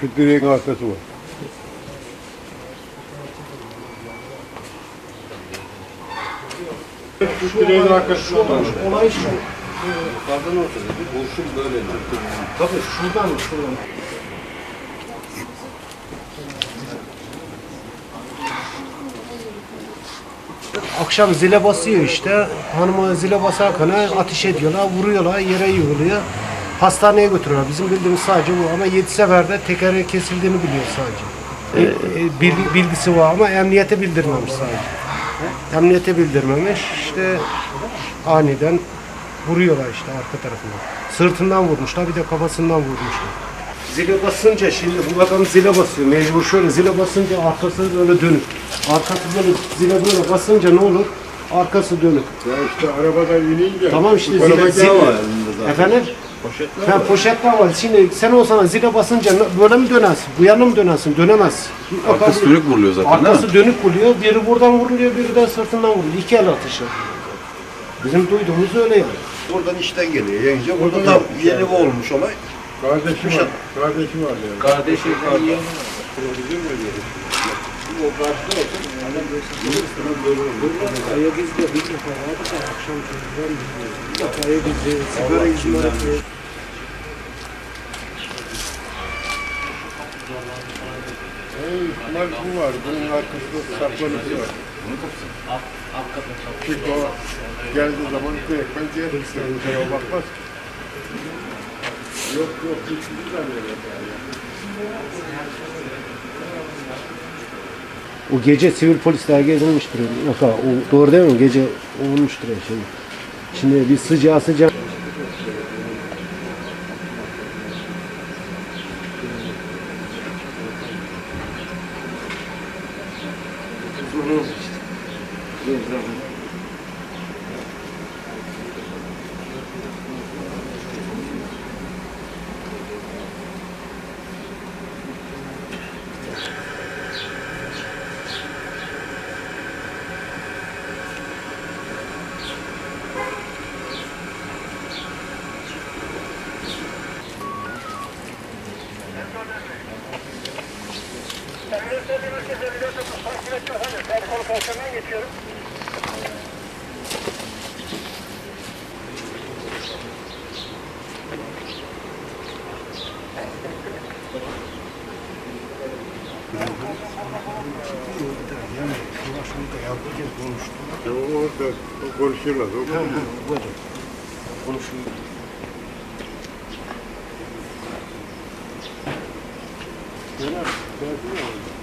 Şu direğin arkası var. Şu direğin arkası var. Olay şu. Yukarıdan ortada bir kurşun böyle. Tabii şuradan şuradan. Akşam zile basıyor işte. Hanıma zile basarken ateş ediyorlar, vuruyorlar, yere yığılıyor. Hastaneye götürüyorlar. Bizim bildiğimiz sadece bu ama yedi seferde tekeri kesildiğini biliyor sadece. E, e, bil- bilgisi var ama emniyete bildirmemiş sadece. Emniyete bildirmemiş. İşte aniden vuruyorlar işte arka tarafından. Sırtından vurmuşlar bir de kafasından vurmuşlar. Zile basınca şimdi bu adam zile basıyor mecbur şöyle zile basınca arkası böyle dönük. Arkası böyle zile böyle basınca ne olur? Arkası dönük. Ya işte arabadan inince. Tamam işte zile, zile. gel- Efendim? Poşetler Ha, poşetler var. Şimdi sen olsana zile basınca böyle mi dönersin? Bu yana mı dönersin? Dönemez. Arkası dönük vuruluyor zaten değil mi? Arkası dönük vuruyor. Biri buradan vuruluyor, biri de sırtından vuruluyor. İki el atışı. Bizim duyduğumuz öyle yani. Buradan işten geliyor yenge. Burada tam yeni olmuş olay. Kardeşi var. Kardeşi var yani. Kardeşi yukarıda. Aya biz de bir defa vardık da akşam çocuklar bir defa aya biz de sigara içmiyoruz. Hey, bunlar bu var. Bunun arkasında saklanıcı var. Çünkü o geldiği zaman direkt ben diğer şeye bakmaz. Yok yok hiçbir zaman yani. O gece sivil polisler gezilmiştir. Yok ha, o doğru değil mi? Gece olmuştur ya şimdi. Şimdi bir sıcağı Ja, ja. Sıcak. Ya o orada o konuşurlar. O Konuşuyor. Döner, döner.